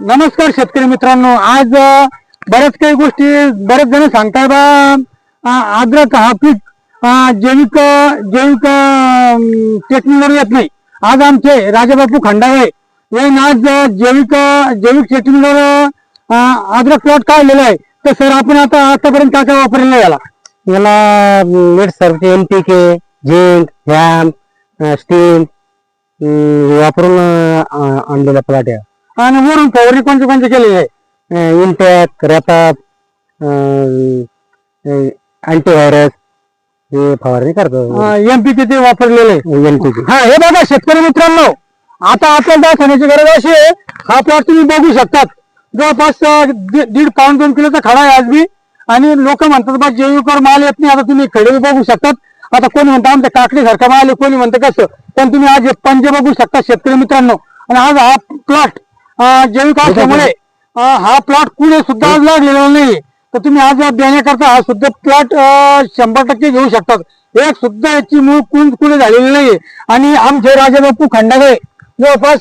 नमस्कार शेतकरी मित्रांनो. आज बऱ्याच काही गोष्टी बरेच जण सांगताय बा. आद्रक हा पीक जैविक जैविक टेक्निकवर येत नाही. आज आमचे राजाबापू खंडाळे यांनी आज जैविक जैविक टेक्निकवर आद्रक प्लॉट काढलेला आहे. तर सर आपण आता आतापर्यंत काय काय वापरलेलं याला? याला नेट सर्व एन पी के झिंक हॅम स्टीम वापरून आणलेला प्लॉट आहे. आणि वरून फवारणी कोणते कोणते केलेले आहे? इनटॅक रॅपअप अँटीव्हायरस हे फवारणी करतो. एमपीके ते वापरलेले आहे. एन पी के हा हे बघा शेतकरी मित्रांनो आता आपल्याला दाखवण्याची गरज अशी आहे हा प्लॉट तुम्ही बघू शकतात. जवळपास दीड पाऊन दोन किलोचा खडा आहे आज बी आणि लोक म्हणतात बा जैविकवर माल येत नाही. आता तुम्ही खडे बघू शकतात. आता कोणी म्हणतं आमच्या काकडी सारखा माल आहे. कोणी म्हणतं कसं? पण तुम्ही आज पंजे बघू शकता शेतकरी मित्रांनो. आणि आज हा प्लॉट जैविक असल्यामुळे हा प्लॉट कुठे सुद्धा आज लागलेला नाही तर तुम्ही आज देण्याकरता हा सुद्धा प्लॉट शंभर टक्के घेऊ शकतात एक सुद्धा याची मूळ कुंज कुठे झालेली नाही आणि आमचे राजाबापू खंडागळे जवळपास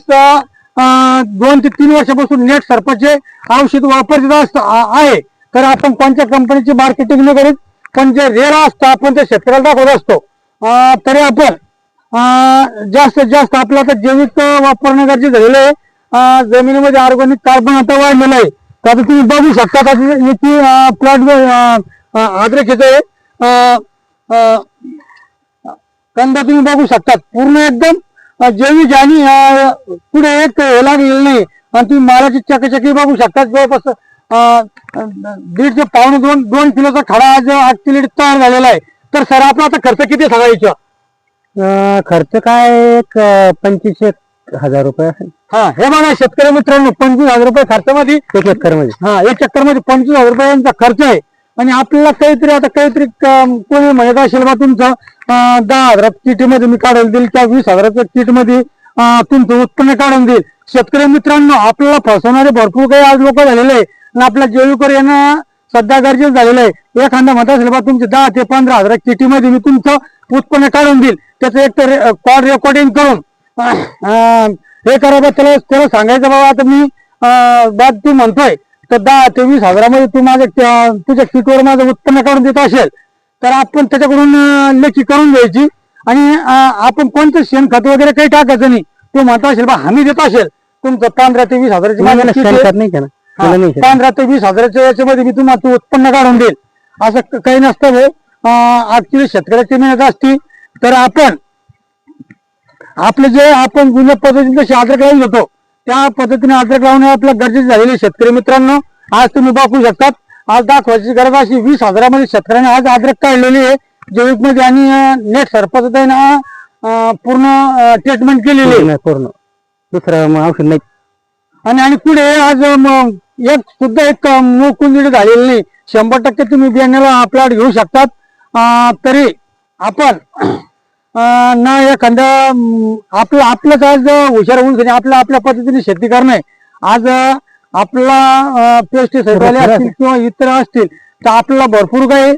दोन ते तीन वर्षापासून नेट सर्पाचे औषध वापरत आहे. तर आपण कोणत्या कंपनीची मार्केटिंग नाही करीत पण जे रेअर असतं आपण ते शेतकऱ्याला दाखवत असतो. तरी आपण जास्तीत जास्त आपलं आता जैविक वापरणं गरजेचं झालेलं आहे. जमिनीमध्ये ऑर्गॅनिक कार्बन आता वाढलेलं आहे. तर आता तुम्ही बघू शकता आता याची प्लॉट आद्रक कंदा तुम्ही बघू शकतात पूर्ण एकदम जेवी जैविक आणि पुढे एक हे लागलेलं नाही. आणि तुम्ही मालाची चकचकी बघू शकतात जवळपास दीड ते पावणे दोन दोन किलोचा खडा आज आठ किलो तयार झालेला आहे. तर सर आपला आता खर्च किती सांगायचा सगळ्याचा? खर्च काय? एक पंचवीसशे एक हजार रुपये असेल हा हे बघा शेतकरी मित्रांनो पंचवीस हजार रुपये खर्चामध्ये. एक एकरमध्ये हा एक चक्करमध्ये पंचवीस हजार रुपयांचा खर्च आहे. आणि आपल्याला काहीतरी आता काहीतरी क- कोणी म्हणत असेल बा तुमचं अं, दहा हजाराच्या चिठीमध्ये मी काढून देईल किंवा वीस हजाराच्या चिठीमध्ये अं, तुमचं उत्पन्न काढून देईल. शेतकरी मित्रांनो आपल्याला फसवणारे भरपूर काही आज लोक झालेले आहे आणि आपल्या जैविकवर येणं सध्या गरजेचं झालेलं आहे. एखादा म्हणत असेल बा तुमचे दहा ते पंधरा हजाराच्या चिठीमध्ये मी तुमचं उत्पन्न काढून देईल. त्याचं एक तर कॉल रेकॉर्डिंग करून हे करा बा त्याला त्याला सांगायचं बाबा आता मी बात तू म्हणतोय. तर दहा ते वीस हजारामध्ये तू माझ्या तुझ्या किटवर माझं उत्पन्न काढून देत असेल तर आपण त्याच्याकडून लेखी करून घ्यायची. आणि आपण कोणतं शेणखत वगैरे काही टाकायचं नाही. तू म्हणतो असेल बा हमी देत असेल. तुमचं पंधरा ते वीस हजाराची. पंधरा ते वीस हजाराच्या याच्यामध्ये मी तुम्हाला तू उत्पन्न काढून देईल. असं काही नसतं भाऊ. ऍक्च्युली शेतकऱ्याची मेहनत असती तर आपण आपले जे आपण जुन्या पद्धतीने जसे अद्रक लावून घेतो त्या पद्धतीने अद्रक लावणे आपल्या गरजेचे झालेले शेतकरी मित्रांनो. आज तुम्ही बघू शकतात आज दाखवायची गरज अशी वीस हजारामध्ये शेतकऱ्याने आज अद्रक काढलेली आहे. जैविकमध्ये आणि नेट सरपंच पूर्ण ट्रीटमेंट केलेली आहे. पूर्ण दुसरं औषध नाही. आणि आणि पुढे आज मग एक सुद्धा एक मोकुंजिडी झालेली नाही. शंभर टक्के तुम्ही बियाण्याला प्लॉट घेऊ शकतात. तरी आपण ना एखाद्या आपलं आपलंच आज हुशार होऊन आपल्या आपल्या पद्धतीने शेती करणे आज आपला पेस्टिसाइड वाले असतील किंवा इतर असतील तर आपल्याला भरपूर काही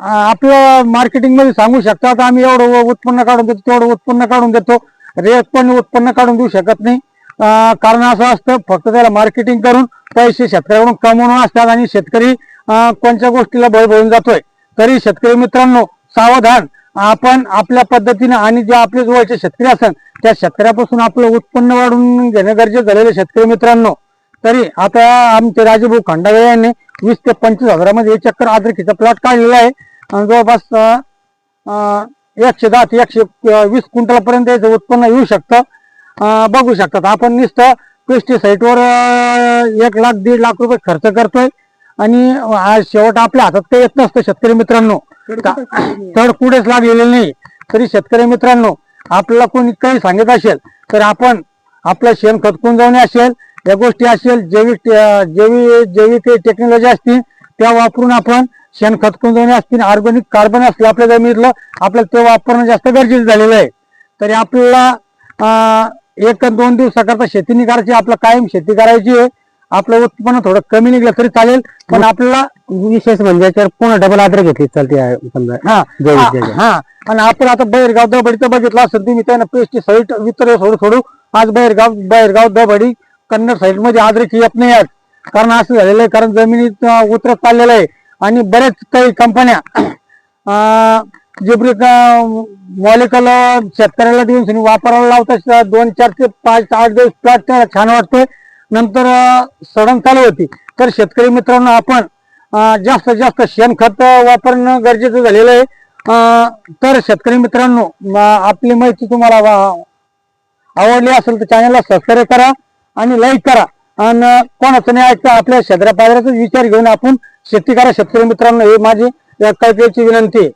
आपलं मार्केटिंगमध्ये सांगू शकतात आम्ही एवढं उत्पन्न काढून देतो तेवढं उत्पन्न काढून देतो. रेट पण उत्पन्न काढून देऊ शकत नाही. कारण असं असतं फक्त त्याला मार्केटिंग करून पैसे शेतकऱ्याकडून कमवणं असतात आणि शेतकरी कोणत्या गोष्टीला बळ भरून जातोय. तरी शेतकरी मित्रांनो सावधान आपण आपल्या पद्धतीने आणि जे आपले जवळचे शेतकरी असन त्या शेतकऱ्यापासून आपलं उत्पन्न वाढवून घेणं गरजेचं झालेलं शेतकरी मित्रांनो. तरी आता आमचे राजेभाऊ खंडागळे यांनी वीस ते पंचवीस हजारामध्ये एक चक्कर आद्रकीचा प्लॉट काढलेला आहे. आणि जवळपास एकशे दहा ते एकशे वीस क्विंटलपर्यंत याचं उत्पन्न येऊ शकतं. बघू शकतात. आपण नुसतं पेस्टिसाईडवर एक लाख दीड लाख रुपये खर्च करतोय. आणि आज शेवट आपल्या हातात काही येत नसतं शेतकरी मित्रांनो. तर कुठेच लागलेले नाही. तरी शेतकरी मित्रांनो आपल्याला कोणी काही सांगत असेल तर आपण आपलं शेण खतकून जाऊन असेल या गोष्टी असेल जैविक जैविक जैविक टेक्नॉलॉजी असतील त्या वापरून आपण शेण खतकून जाऊन असतील. ऑर्गॅनिक कार्बन असलं आपल्या जमिनीतलं आपल्याला ते वापरणं जास्त गरजेचं झालेलं आहे. तरी आपल्याला एक दोन दिवसाकरता शेती नाही करायची आपलं कायम शेती करायची आहे. आपलं उत्पन्न थोडं कमी निघलं तरी चालेल पण आपल्याला विशेष म्हणजे याच्यावर पुन्हा डबल आद्र घेतली चालते आहे समजा. हा हा, जैविक. हा. आणि आपण आता बाहेरगाव दबडीचं बघितलं असेल तुम्ही त्यांना पेस्टिसाईड वितर सोडू सोडू आज बाहेरगाव बाहेरगाव दबडी कन्नड साईडमध्ये आद्रक येत नाही आज. कारण असं झालेलं आहे कारण जमिनीत अं, उतरत चाललेलं आहे. आणि बरेच काही कंपन्या जिब्रिक मॉलिकल शेतकऱ्याला देऊन वापरायला लावतात. दोन चार ते पाच आठ दिवस प्लॉट त्याला छान वाटतोय. नंतर सडन चालू होती. तर शेतकरी मित्रांनो आपण जास्तीत जास्त शेणखत वापरणं गरजेचं झालेलं आहे. तर शेतकरी मित्रांनो आपली माहिती तुम्हाला वा- आवडली असेल तर चॅनलला सबस्क्राईब करा आणि लाईक करा. आणि कोणाचं नाही ऐकता आपल्या शेतकऱ्या पाजाराचा विचार घेऊन आपण शेती करा. शेतकरी मित्रांनो हे माझी कळकळीची विनंती आहे.